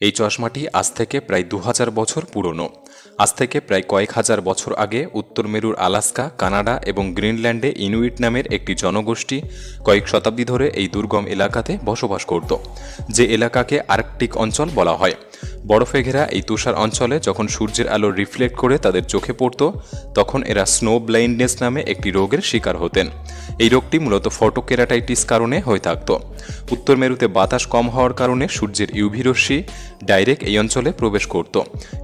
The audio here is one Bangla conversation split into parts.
এই চশমাটি আজ থেকে প্রায় দু হাজার বছর পুরনো। আজ থেকে প্রায় কয়েক হাজার বছর আগে উত্তর মেরুর আলাস্কা, কানাডা এবং গ্রিনল্যান্ডে ইনুইট নামের একটি জনগোষ্ঠী কয়েক শতাব্দী ধরে এই দুর্গম এলাকাতে বসবাস করত, যে এলাকাকে আর্কটিক অঞ্চল বলা হয়। বরফে ঘেরা এই তুষার অঞ্চলে যখন সূর্যের আলো রিফ্লেক্ট করে তাদের চোখে পড়ত, তখন এরা স্নো ব্লাইন্ডনেস নামে একটি রোগের শিকার হতেন। এই রোগটি মূলত ফটোকেরাটাইটিস কারণে হয়ে থাকত। উত্তর মেরুতে বাতাস কম হওয়ার কারণে সূর্যের ইউভি রশ্মি ডাইরেক্ট এই অঞ্চলে প্রবেশ করত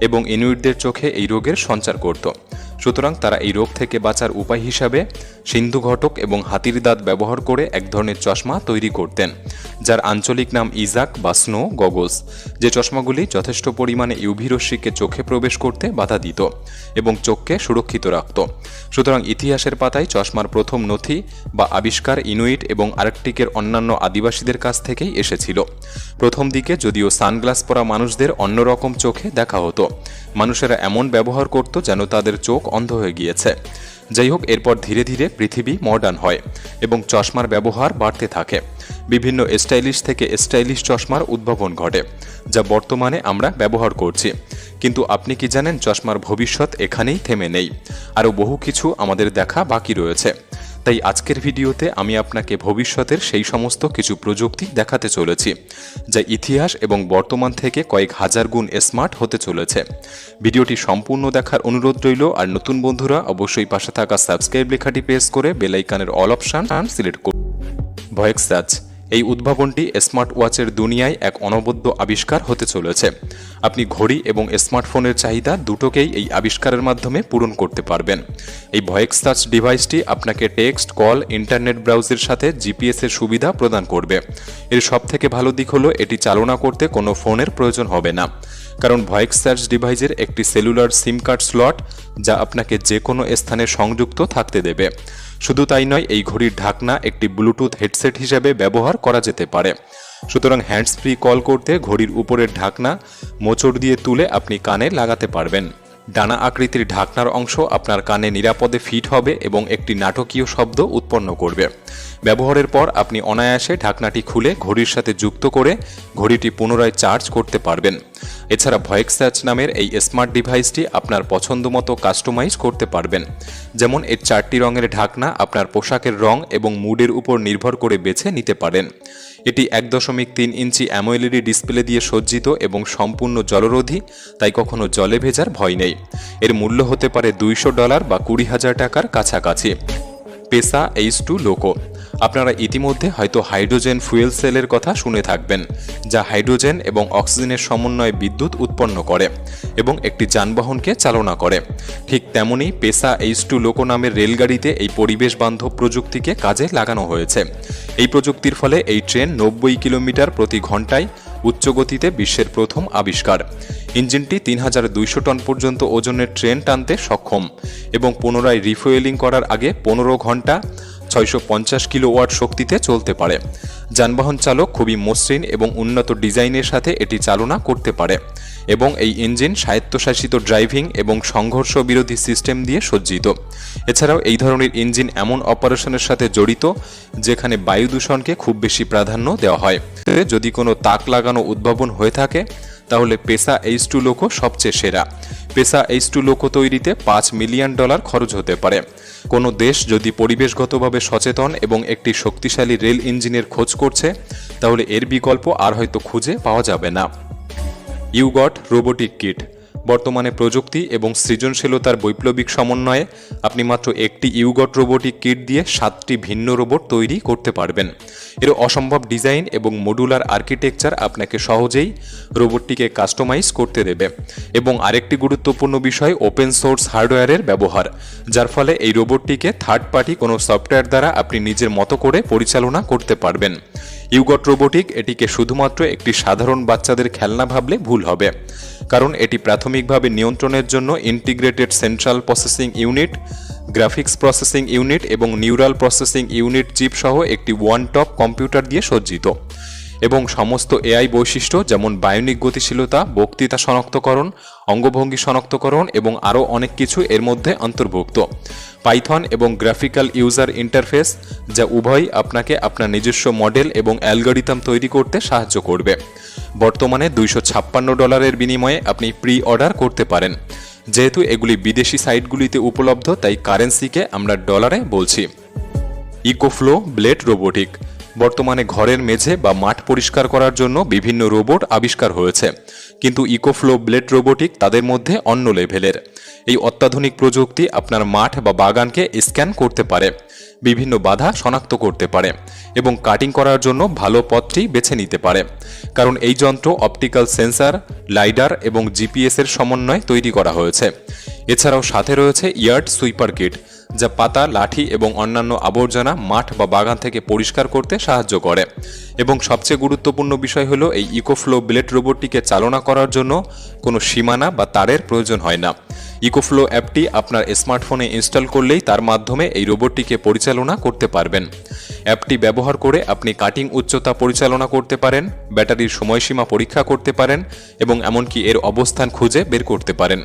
এবং ইনুইটদের চোখে এই রোগের সঞ্চার করত। সুতরাং তারা এই রোগ থেকে বাঁচার উপায় হিসাবে সিন্ধু ঘটক এবং হাতির দাঁত ব্যবহার করে এক ধরনের চশমা তৈরি করতেন, যার আঞ্চলিক নাম ইজাক বা স্নো গগলস, যে চশমাগুলি যথেষ্ট পরিমাণে ইউভি রশ্মিকে চোখে প্রবেশ করতে বাধা দিত এবং চোখকে সুরক্ষিত রাখত। সুতরাং ইতিহাসের পাতায় চশমার প্রথম নথি বা আবিষ্কার ইনুইট এবং আর্কটিকের অন্যান্য আদিবাসীদের কাছ থেকেই এসেছিল। প্রথম দিকে যদিও সানগ্লাস পরা মানুষদের অন্যরকম চোখে দেখা হতো, মানুষেরা এমন ব্যবহার করত যেন তাদের চোখ অন্ধ হয়ে গিয়েছে। যাই হোক এরপর ধীরে ধীরে পৃথিবী মডার্ন হয় এবং চশমার ব্যবহার বাড়তে থাকে। বিভিন্ন স্টাইলিশ থেকে স্টাইলিশ চশমার উদ্ভাবন ঘটে, যা বর্তমানে আমরা ব্যবহার করছি। কিন্তু আপনি কি জানেন, চশমার ভবিষ্যৎ এখানেই থেমে নেই। আরও বহু কিছু আমাদের দেখা বাকি রয়েছে। তাই আজকের ভিডিওতে আমি আপনাকে ভবিষ্যতের সেই সমস্ত কিছু প্রযুক্তি দেখাতে চলেছি, যা ইতিহাস এবং বর্তমান থেকে কয়েক হাজার গুণ স্মার্ট হতে চলেছে। ভিডিওটি সম্পূর্ণ দেখার অনুরোধ রইল, আর নতুন বন্ধুরা, অবশ্যই পাশে থাকা সাবস্ক্রাইব লেখাটি প্রেস করে বেলাইকানের অল অপশান সিলেক্ট করুন। ভয়েক্স সার্চ এই উদ্ভাবনটি স্মার্ট ওয়াচের দুনিয়ায় এক অনবদ্য আবিষ্কার হতে চলেছে। আপনি ঘড়ি এবং স্মার্টফোনের চাহিদা দুটোকেই এই আবিষ্কারের মাধ্যমে পূরণ করতে পারবেন। এই ভয়েক্স টাচ ডিভাইসটি আপনাকে টেক্সট, কল, ইন্টারনেট ব্রাউজের সাথে জিপিএস এর সুবিধা প্রদান করবে। এর সবথেকে ভালো দিক হলো, এটি চালনা করতে কোনো ফোনের প্রয়োজন হবে না। কারণ ভয়েক্স সার্চ ডিভাইসের একটি সেলুলার সিম কার্ড স্লট, যা আপনাকে যে কোনো স্থানে সংযুক্ত থাকতে দেবে। শুধু তাই নয়, এই ঘড়ির ঢাকনা একটি ব্লুটুথ হেডসেট হিসেবে ব্যবহার করা যেতে পারে। সুতরাং হ্যান্ডস ফ্রি কল করতে ঘড়ির উপরের ঢাকনা মোচড় দিয়ে তুলে আপনি কানে লাগাতে পারবেন। ডানা আকৃতির ঢাকনার অংশ আপনার কানে নিরাপদে ফিট হবে এবং একটি নাটকীয় শব্দ উৎপন্ন করবে। ব্যবহারের পর আপনি অনায়াসে ঢাকনাটি খুলে ঘড়ির সাথে যুক্ত করে ঘড়িটি পুনরায় চার্জ করতে পারবেন। এছাড়া ভয়েক্স সার্চ নামের এই স্মার্ট ডিভাইসটি আপনার পছন্দ মতো কাস্টমাইজ করতে পারবেন। যেমন এর চারটি রঙের ঢাকনা আপনার পোশাকের রং এবং মুডের উপর নির্ভর করে বেছে নিতে পারেন। এটি এক দশমিক তিন ইঞ্চি অ্যামোএলইডি ডিসপ্লে দিয়ে সজ্জিত এবং সম্পূর্ণ জলরোধী, তাই কখনো জলে ভেজার ভয় নেই। এর মূল্য হতে পারে দুইশো ডলার বা কুড়ি হাজার টাকার কাছাকাছি। পেসা এইচ টু লোকো। আপনারা ইতিমধ্যে হয়তো হাইড্রোজেন ফুয়েল সেলের কথা শুনে থাকবেন, যা হাইড্রোজেন এবং অক্সিজেনের সমন্বয়ে বিদ্যুৎ উৎপন্ন করে এবং একটি যানবাহনকে চালনা করে। ঠিক তেমনই পেসা এইচ টু লোকো নামের রেলগাড়িতে এই পরিবেশ বান্ধব প্রযুক্তিকে কাজে লাগানো হয়েছে। এই প্রযুক্তির ফলে এই ট্রেন নব্বই কিলোমিটার প্রতি ঘন্টায় উচ্চগতিতে বিশ্বের প্রথম আবিষ্কার। ইঞ্জিনটি তিন হাজার দুইশো টন পর্যন্ত ওজনের ট্রেন টানতে সক্ষম এবং পুনরায় রিফুয়েলিং করার আগে পনেরো ঘণ্টা ছয়শো পঞ্চাশ কিলোওয়াট শক্তিতে চলতে পারে। যানবাহন চালক খুবই মসৃণ এবং উন্নত ডিজাইনের সাথে এটি চালনা করতে পারে এবং এই ইঞ্জিন স্বায়ত্তশাসিত ড্রাইভিং এবং সংঘর্ষ বিরোধী সিস্টেম দিয়ে সজ্জিত। এছাড়াও এই ধরনের ইঞ্জিন এমন অপারেশনের সাথে জড়িত যেখানে বায়ু দূষণকে খুব বেশি প্রাধান্য দেওয়া হয়। যদি কোনো তাক লাগানো উদ্ভাবন হয়ে থাকে তাহলে পেসা এইচ টু লোকো সবচেয়ে সেরা। পেসা এইচ টু লোকো তৈরিতে পাঁচ মিলিয়ন ডলার খরচ হতে পারে। কোনো দেশ যদি পরিবেশগতভাবে সচেতন এবং একটি শক্তিশালী রেল ইঞ্জিনের খোঁজ করছে, তাহলে এর বিকল্প আর হয়তো খুঁজে পাওয়া যাবে না। ইউগট রোবোটিক কিট বর্তমানে প্রযুক্তি এবং সৃজনশীলতার বৈপ্লবিক সমন্বয়ে আপনি মাত্র একটি ইউগট রোবোটিক কিট দিয়ে সাতটি ভিন্ন রোবট তৈরি করতে পারবেন। এর অসম্ভব ডিজাইন এবং মডুলার আর্কিটেকচার আপনাকে সহজেই রোবটটিকে কাস্টমাইজ করতে দেবে এবং আরেকটি গুরুত্বপূর্ণ বিষয় ওপেন সোর্স হার্ডওয়্যারের ব্যবহার, যার ফলে এই রোবটটিকে থার্ড পার্টি কোনো সফটওয়্যার দ্বারা আপনি নিজের মতো করে পরিচালনা করতে পারবেন। ইউগট রোবোটিক এটিকে শুধুমাত্র একটি সাধারণ বাচ্চাদের খেলনা ভাবলে ভুল হবে। কারণ এটি প্রাথমিকভাবে নিয়ন্ত্রণের জন্য integrated central processing unit graphics processing unit এবং নিউরাল প্রসেসিং ইউনিট চিপ সহ একটি ওয়ান টপ কম্পিউটার দিয়ে সজ্জিত। এবং সমস্ত এআই বৈশিষ্ট্য যেমন বায়োনিক গতিশীলতা, বক্তৃতা শনাক্তকরণ, অঙ্গভঙ্গি শনাক্তকরণ এবং আরও অনেক কিছু এর মধ্যে অন্তর্ভুক্ত। পাইথন এবং গ্রাফিক্যাল ইউজার ইন্টারফেস যা উভয়ই আপনাকে আপনার নিজস্ব মডেল এবং অ্যালগরিদম তৈরি করতে সাহায্য করবে। বর্তমানে দুইশো ছাপ্পান্ন ডলারের বিনিময়ে আপনি প্রি অর্ডার করতে পারেন। যেহেতু এগুলি বিদেশি সাইটগুলিতে উপলব্ধ, তাই কারেন্সিকে আমরা ডলারে বলছি। EcoFlow Blade robotic. বর্তমানে ঘরের মেঝে বা মাঠ পরিষ্কার করার জন্য বিভিন্ন রোবট আবিষ্কার হয়েছে। কিন্তু ইকোফ্লো ব্লেড রোবোটিক তাদের মধ্যে অন্য লেভেলের। এই অত্যাধুনিক প্রযুক্তি আপনার মাঠ বা বাগানকে স্ক্যান করতে পারে। বিভিন্ন বাধা শনাক্ত করতে পারে এবং কাটিং করার জন্য ভালো পথটি বেছে নিতে পারে। কারণ এই যন্ত্র অপটিক্যাল সেন্সার লাইডার এবং জিপিএস এর সমন্বয়ে তৈরি করা হয়েছে। এছাড়াও সাথে রয়েছে ইয়ার্ড সুইপার কিট যা পাতা, লাঠি এবং অন্যান্য আবর্জনা মাঠ বা বাগান থেকে পরিষ্কার করতে সাহায্য করে। এবং সবচেয়ে গুরুত্বপূর্ণ বিষয় হলো এই ইকোফ্লো ব্লেড রোবটটিকে চালনা করার জন্য কোনো সীমানা বা তারের প্রয়োজন হয় না। ইকোফ্লো অ্যাপটি আপনার স্মার্টফোনে ইনস্টল করলেই তার মাধ্যমে এই রোবটটিকে পরিচালনা করতে পারবেন। অ্যাপটি ব্যবহার করে আপনি কাটিং উচ্চতা পরিচালনা করতে পারেন, ব্যাটারির সময়সীমা পরীক্ষা করতে পারেন এবং এমনকি এর অবস্থান খুঁজে বের করতে পারেন।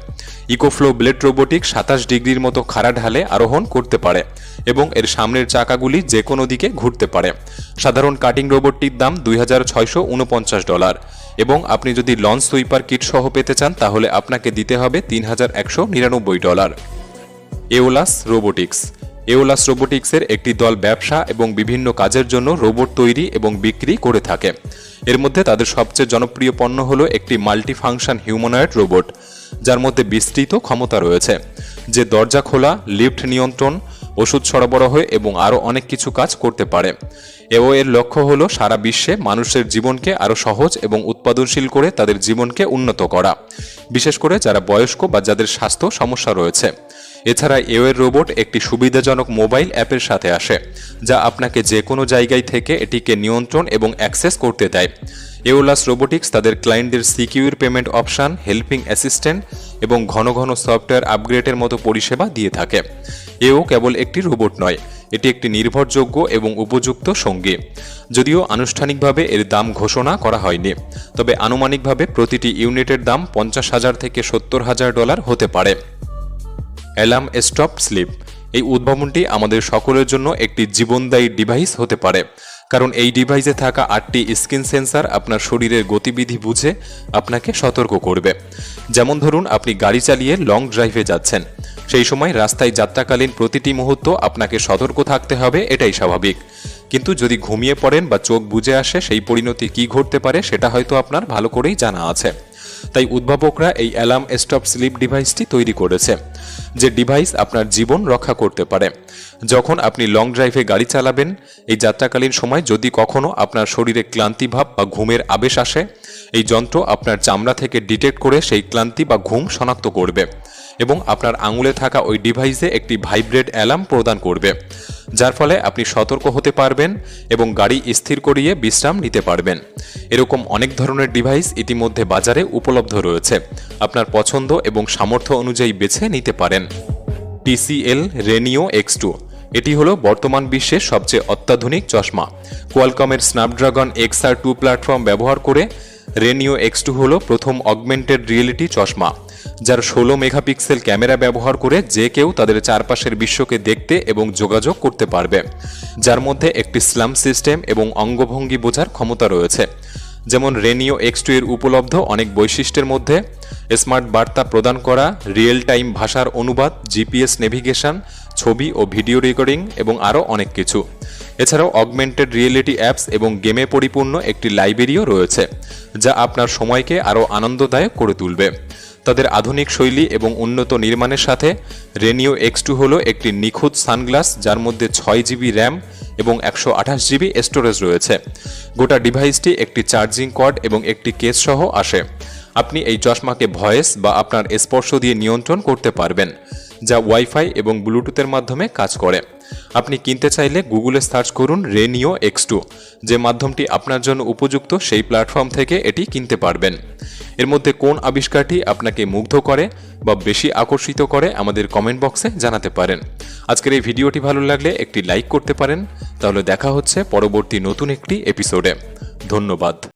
ইকোফ্লো ব্লেড রোবোটিক সাতাশ ডিগ্রির মতো খাড়া ঢালে আরোহণ করতে পারে এবং এর সামনের চাকাগুলি যে কোনো দিকে ঘুরতে পারে। সাধারণ কাটিং রোবটটির দাম দুই হাজার ছয়শো ঊনপঞ্চাশ ডলার এবং আপনি যদি লঞ্চ সুইপার কিট সহ পেতে চান, তাহলে আপনাকে দিতে হবে তিন হাজার একশো নিরানব্বই ডলার। এওলাস রোবোটিক্স এওলাস রোবোটিক্সের একটি দল ব্যবসা এবং বিভিন্ন কাজের জন্য রোবট তৈরি এবং বিক্রি করে থাকে। এর মধ্যে তাদের সবচেয়ে জনপ্রিয় পণ্য হলো একটি মাল্টি ফাংশন হিউম্যানয়েড রোবট, যার মধ্যে বিস্তৃত ক্ষমতা রয়েছে, যে দরজা খোলা, লিফট নিয়ন্ত্রণ, ওষুধ সরবরাহ এবং আরও অনেক কিছু কাজ করতে পারে। এও এর লক্ষ্য হলো সারা বিশ্বে মানুষের জীবনকে আরও সহজ এবং উৎপাদনশীল করে তাদের জীবনকে উন্নত করা, বিশেষ করে যারা বয়স্ক বা যাদের স্বাস্থ্য সমস্যা রয়েছে। এছাড়া এওয়ের রোবট একটি সুবিধাজনক মোবাইল অ্যাপের সাথে আসে, যা আপনাকে যে কোনো জায়গায় থেকে এটিকে নিয়ন্ত্রণ এবং অ্যাক্সেস করতে দেয়। এওলাস রোবোটিক্স তাদের ক্লায়েন্টদের secure payment option, helping assistant এবং ঘন ঘন সফটওয়্যার আপগ্রেডের মতো পরিষেবা দিয়ে থাকে। এও কেবল একটি রোবট নয়, এটি একটি নির্ভরযোগ্য এবং উপযুক্ত সঙ্গী। যদিও আনুষ্ঠানিকভাবে এর দাম ঘোষণা করা হয়নি, তবে আনুমানিকভাবে প্রতিটি ইউনিটের দাম পঞ্চাশ হাজার থেকে সত্তর হাজার ডলার হতে পারে। Alarm stop sleep. এই উদ্ভাবনটি আমাদের সকলের জন্য একটি জীবনদায়ী ডিভাইস হতে পারে। কারণ এই ডিভাইসে থাকা আটটি স্ক্রিন সেন্সার আপনার শরীরের গতিবিধি বুঝে আপনাকে সতর্ক করবে। যেমন ধরুন, আপনি গাড়ি চালিয়ে লং ড্রাইভে যাচ্ছেন। সেই সময় রাস্তায় যাত্রাকালীন প্রতিটি মুহূর্ত আপনাকে সতর্ক থাকতে হবে, এটাই স্বাভাবিক। কিন্তু যদি ঘুমিয়ে পড়েন বা চোখ বুঝে আসে, সেই পরিণতি কি ঘটতে পারে, সেটা হয়তো আপনার ভালো করেই জানা আছে। তাই উদ্ভাবকরা এই অ্যালার্ম স্টপ স্লিপ ডিভাইসটি তৈরি করেছে, যে ডিভাইস আপনার জীবন রক্ষা করতে পারে। যখন আপনি লং ড্রাইভে গাড়ি চালাবেন, এই যাত্রাকালীন সময় যদি কখনো আপনার শরীরে ক্লান্তিভাব বা ঘুমের আবেশ আসে, এই যন্ত্র আপনার চামড়া থেকে ডিটেক্ট করে সেই ক্লান্তি বা ঘুম শনাক্ত করবে। এবং আপনার আঙুলে থাকা ওই ডিভাইসে একটি ভাইব্রেট অ্যালার্ম প্রদান করবে, যার ফলে আপনি সতর্ক হতে পারবেন এবং গাড়ি স্থির করিয়ে বিশ্রাম নিতে পারবেন। এরকম অনেক ধরনের ডিভাইস ইতিমধ্যে বাজারে উপলব্ধ রয়েছে। আপনার পছন্দ এবং সামর্থ্য অনুযায়ী বেছে নিতে পারেন। টিসিএল রেনিও এক্স টু এটি হলো বর্তমান বিশ্বের সবচেয়ে অত্যাধুনিক চশমা। কোয়ালকমের Snapdragon X R two platform ব্যবহার করে রেনিও এক্স টু হল প্রথম অগমেন্টেড রিয়েলিটি চশমা, যার ষোলো মেগাপিক্সেল ক্যামেরা ব্যবহার করে যে কেউ তাদের চারপাশের বিশ্বকে দেখতে এবং যোগাযোগ করতে পারবে, যার মধ্যে একটি স্লাম সিস্টেম এবং অঙ্গভঙ্গি বোঝার ক্ষমতা রয়েছে। যেমন রেনিও এক্স টু এর উপলব্ধ অনেক বৈশিষ্ট্যের মধ্যে, স্মার্ট বার্তা প্রদান করা রিয়েল টাইম ভাষার অনুবাদ জিপিএস নেভিগেশন ছবি ও ভিডিও রেকর্ডিং এবং আরও অনেক কিছু। এছাড়াও অগমেন্টেড রিয়েলিটি অ্যাপস এবং গেমে পরিপূর্ণ একটি লাইব্রেরিও রয়েছে, যা আপনার সময়কে আরও আনন্দদায়ক করে তুলবে। তাদের আধুনিক শৈলী এবং উন্নত নির্মাণের সাথে রেনিও এক্স টু হল একটি নিখুঁত সানগ্লাস, যার মধ্যে ছয় জিবি র্যাম এবং একশো আঠাশ জিবি স্টোরেজ রয়েছে। গোটা ডিভাইসটি একটি চার্জিং কর্ড এবং একটি কেস সহ আসে। আপনি এই চশমাকে ভয়েস বা আপনার স্পর্শ দিয়ে নিয়ন্ত্রণ করতে পারবেন, যা ওয়াইফাই এবং ব্লুটুথের মাধ্যমে কাজ করে। আপনি কিনতে চাইলে গুগলে সার্চ করুন রেনিও এক্স টু যে মাধ্যমটি আপনার জন্য উপযুক্ত সেই প্ল্যাটফর্ম থেকে এটি কিনতে পারবেন। এর মধ্যে কোন আবিষ্কারটি আপনাকে মুগ্ধ করে বা বেশি আকর্ষিত করে আমাদের কমেন্ট বক্সে জানাতে পারেন। আজকের এই ভিডিওটি ভালো লাগলে একটি লাইক করতে পারেন। তাহলে দেখা হচ্ছে পরবর্তী নতুন একটি এপিসোডে ধন্যবাদ।